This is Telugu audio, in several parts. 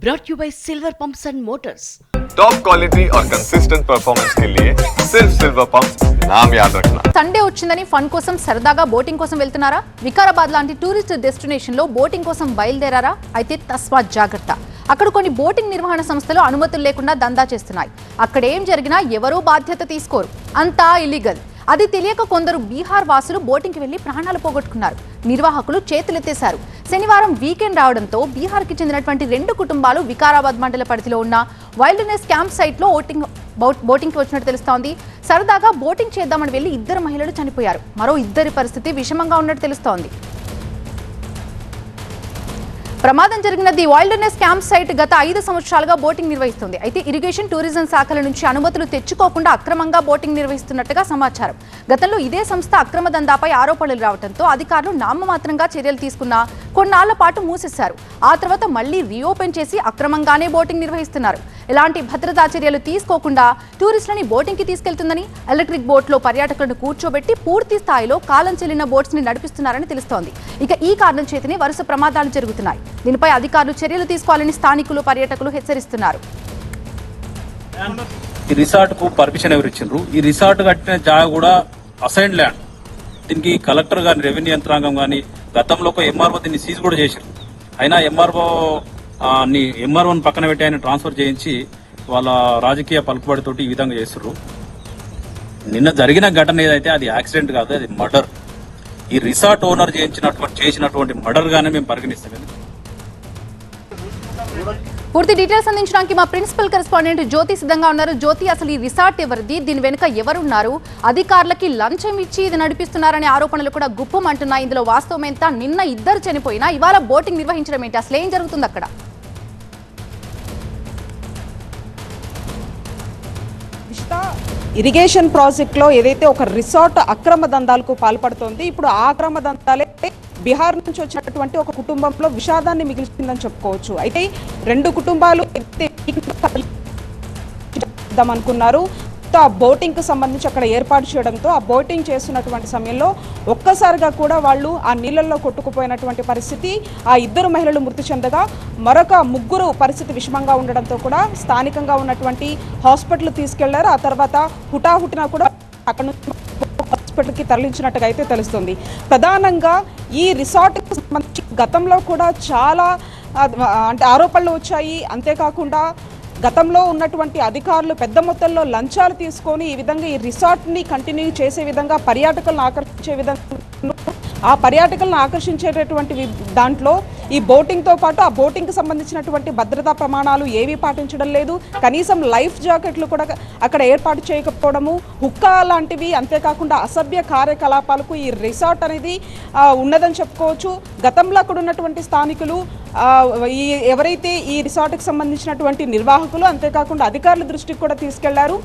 brought you by Silver Pumps and Motors. Top quality और कंसिस्टेंट परफॉर्मेंस के लिए सिर्फ सिल्वर पंप नाम याद रखना సండే వచ్చిందని ఫన్ కోసం సరదాగా బోటింగ్ కోసం వెళ్తున్నారా వికారాబాద్ లాంటి టూరిస్ట్ డెస్టినేషన్ లో బోటింగ్ కోసం బయలుదేరారా అయితే తస్మాత్ జాగ్రత్త అక్కడ కొన్ని బోటింగ్ నిర్వహణ సంస్థలు అనుమతులు లేకుండా దందా చేస్తున్నాయి అక్కడ ఏం జరిగినా ఎవరూ బాధ్యత తీసుకోరు అంతా ఇల్లీగల్ అది తెలియక కొందరు బీహార్ వాసులు బోటింగ్కి వెళ్లి ప్రాణాలు పోగొట్టుకున్నారు నిర్వాహకులు చేతులెత్తేశారు శనివారం వీకెండ్ రావడంతో బీహార్కి చెందినటువంటి రెండు కుటుంబాలు వికారాబాద్ మండల పరిధిలో ఉన్న వైల్డ్నెస్ క్యాంప్ సైట్లో ఓటింగ్ బోట్- బోటింగ్కి వచ్చినట్టు తెలుస్తోంది. సరదాగా బోటింగ్ చేద్దామని వెళ్ళి ఇద్దరు మహిళలు చనిపోయారు. మరో ఇద్దరి పరిస్థితి విషమంగా ఉన్నట్టు తెలుస్తోంది. ప్రమాదం జరిగిన ది వైల్డ్నెస్ క్యాంప్ సైట్ గత ఐదు సంవత్సరాలుగా బోటింగ్ నిర్వహిస్తుంది. అయితే ఇరిగేషన్ టూరిజం శాఖల నుంచి అనుమతులు తెచ్చుకోకుండా అక్రమంగా బోటింగ్ నిర్వహిస్తున్నట్టుగా సమాచారం. గతంలో ఇదే సంస్థ అక్రమ దందాపై ఆరోపణలు రావడంతో అధికారులు నామమాత్రంగా చర్యలు తీసుకున్న కొన్నాళ్ళ పాటు మూసేశారు. ఆ తర్వాత మళ్ళీ రీఓపెన్ చేసి అక్రమంగానే బోటింగ్ నిర్వహిస్తున్నారు. ఎలాంటి భద్రతా చర్యలు తీసుకోకుండా టూరిస్టులని బోటింగ్కి తీసుకెళ్తుందని ఎలక్ట్రిక్ బోట్లో పర్యాటకులను కూర్చోబెట్టి పూర్తి స్థాయిలో కాలం చెల్లిన బోట్స్ని నడిపిస్తున్నారని తెలుస్తోంది. ఇక ఈ కారణం చేతనే వరుస ప్రమాదాలు జరుగుతున్నాయి. దీనిపై అధికారులు చర్యలు తీసుకోవాలని స్థానికులు పర్యాటకులు హెచ్చరిస్తున్నారు. ఈ రిసార్ట్కు పర్మిషన్ ఎవరు ఇచ్చిండ్రు? ఈ రిసార్ట్ కట్టిన జాగా కూడా అసైన్ ల్యాండ్. దీనికి కలెక్టర్ గాని రెవెన్యూ యంత్రాంగం గాని గతంలో ఒక ఎంఆర్ఓ దీన్ని సీజ్ కూడా చేశారు అయినా ఎంఆర్ఓ ని ఎంఆర్ఓ పక్కన పెట్టి ఆయన ట్రాన్స్ఫర్ చేయించి వాళ్ళ రాజకీయ పలుకుబడితోటి ఈ విధంగా చేస్తున్నారు నిన్న జరిగిన ఘటన ఏదైతే అది యాక్సిడెంట్ కాదు అది మర్డర్. ఈ రిసార్ట్ ఓనర్ చేయించినటువంటి చేసినటువంటి మర్డర్ గానే మేము పరిగణిస్తాం పూర్తి డీటెయిల్స్ అందించడానికి మా ప్రిన్సిపల్ కరెస్పాండెంట్ జ్యోతి సిద్ధంగా ఉన్నారు. జ్యోతి అసలు ఈ రిసార్ట్ ఎవరిది? దీని వెనుక ఎవరున్నారు? అధికారులకి లంచం ఇచ్చి ఇది నడిపిస్తున్నారనే ఆరోపణలు కూడా గుప్పం అంటున్నాయి ఇందులో వాస్తవం ఎంత నిన్న ఇద్దరు చనిపోయినా ఇవాళ బోటింగ్ నిర్వహించడం ఏంటి? అసలు ఏం జరుగుతుంది అక్కడ? ఇరిగేషన్ ప్రాజెక్ట్లో ఏదైతే ఒక రిసార్ట్ అక్రమ దందాలకు పాల్పడుతోంది ఇప్పుడు ఆ అక్రమ దందాలే బీహార్ నుంచి వచ్చినటువంటి ఒక కుటుంబంలో విషాదాన్ని మిగిల్చిందని చెప్పుకోవచ్చు. అయితే రెండు కుటుంబాలు అనుకున్నారు ఆ బోటింగ్కు సంబంధించి అక్కడ ఏర్పాటు చేయడంతో ఆ బోటింగ్ చేస్తున్నటువంటి సమయంలో ఒక్కసారిగా కూడా వాళ్ళు ఆ నీళ్ళల్లో కొట్టుకుపోయినటువంటి పరిస్థితి ఆ ఇద్దరు మహిళలు మృతి చెందగా మరొక ముగ్గురు పరిస్థితి విషమంగా ఉండడంతో కూడా స్థానికంగా ఉన్నటువంటి హాస్పిటల్ తీసుకెళ్ళారు. ఆ తర్వాత హుటాహుటిన కూడా అక్కడ నుంచి హాస్పిటల్కి తరలించినట్టుగా అయితే తెలుస్తుంది. ప్రధానంగా ఈ రిసార్ట్కి సంబంధించి గతంలో కూడా చాలా అంటే ఆరోపణలు వచ్చాయి. అంతేకాకుండా గతంలో ఉన్నటువంటి అధికారులు పెద్ద మొత్తంలో లంచాలు తీసుకొని ఈ విధంగా ఈ రిసార్ట్ని కంటిన్యూ చేసే విధంగా పర్యాటకులను ఆకర్షించే విధంగా ఆ పర్యాటకులను ఆకర్షించేటటువంటి దాంట్లో ఈ బోటింగ్తో పాటు ఆ బోటింగ్కి సంబంధించినటువంటి భద్రతా ప్రమాణాలు ఏవీ పాటించడం లేదు. కనీసం లైఫ్ జాకెట్లు కూడా అక్కడ ఏర్పాటు చేయకపోవడము హుక్కా లాంటివి అంతేకాకుండా అసభ్య కార్యకలాపాలకు ఈ రిసార్ట్ అనేది ఉన్నదని చెప్పుకోవచ్చు. గతంలో అక్కడ ఉన్నటువంటి స్థానికులు ఈ ఎవరైతే ఈ రిసార్ట్కి సంబంధించినటువంటి నిర్వాహకులు అంతేకాకుండా అధికారుల దృష్టికి కూడా తీసుకెళ్ళారు.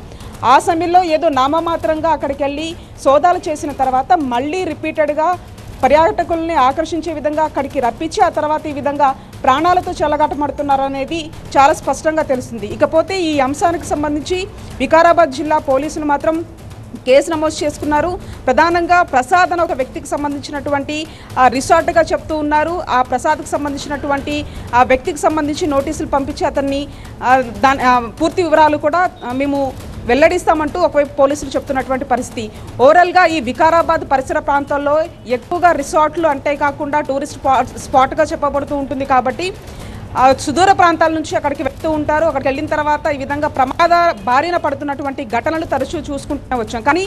ఆ సమయంలో ఏదో నామమాత్రంగా అక్కడికి వెళ్ళి సోదాలు చేసిన తర్వాత మళ్ళీ రిపీటెడ్గా పర్యాటకుల్ని ఆకర్షించే విధంగా అక్కడికి రప్పించి ఆ తర్వాత ఈ విధంగా ప్రాణాలతో చెలగాటమడుతున్నారు అనేది చాలా స్పష్టంగా తెలుస్తుంది. ఇకపోతే ఈ అంశానికి సంబంధించి వికారాబాద్ జిల్లా పోలీసులు మాత్రం కేసు నమోదు చేసుకున్నారు. ప్రధానంగా ప్రసాద్ అనే ఒక వ్యక్తికి సంబంధించినటువంటి ఆ, రిసార్ట్గా చెప్తూ ఉన్నారు. ఆ ప్రసాద్కి సంబంధించినటువంటి ఆ వ్యక్తికి సంబంధించి నోటీసులు పంపించి అతన్ని దాని పూర్తి వివరాలు కూడా మేము వెల్లడిస్తామంటూ ఒకవైపు పోలీసులు చెప్తున్నటువంటి పరిస్థితి. ఓవరాల్గా ఈ వికారాబాద్ పరిసర ప్రాంతాల్లో ఎక్కువగా రిసార్ట్లు అంటే కాకుండా టూరిస్ట్ స్పాట్ స్పాట్గా చెప్పబడుతూ ఉంటుంది కాబట్టి సుదూర ప్రాంతాల నుంచి అక్కడికి వెళ్తూ ఉంటారు. అక్కడికి వెళ్ళిన తర్వాత ఈ విధంగా ప్రమాద బారిన పడుతున్నటువంటి ఘటనలు తరచూ చూసుకుంటూనే వచ్చాం. కానీ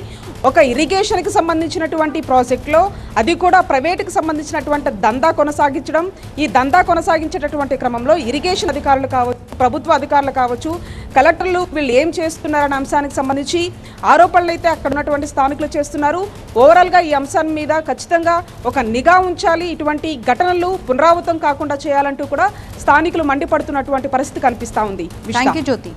ఒక ఇరిగేషన్కి సంబంధించినటువంటి ప్రాజెక్ట్లో అది కూడా ప్రైవేటుకి సంబంధించినటువంటి దందా కొనసాగించడం ఈ దందా కొనసాగించేటటువంటి క్రమంలో ఇరిగేషన్ అధికారులు కావచ్చు ప్రభుత్వ అధికారులు కావచ్చు కలెక్టర్లు వీళ్ళు ఏం చేస్తున్నారనే అంశానికి సంబంధించి ఆరోపణలు అయితే అక్కడ ఉన్నటువంటి స్థానికులు చేస్తున్నారు. ఓవరాల్గా ఈ అంశం మీద ఖచ్చితంగా ఒక నిఘా ఉంచాలి. ఇటువంటి ఘటనలు పునరావృతం కాకుండా చేయాలంటూ కూడా స్థానికులు మండిపడుతున్నటువంటి పరిస్థితి కనిపిస్తా ఉంది. జ్యోతి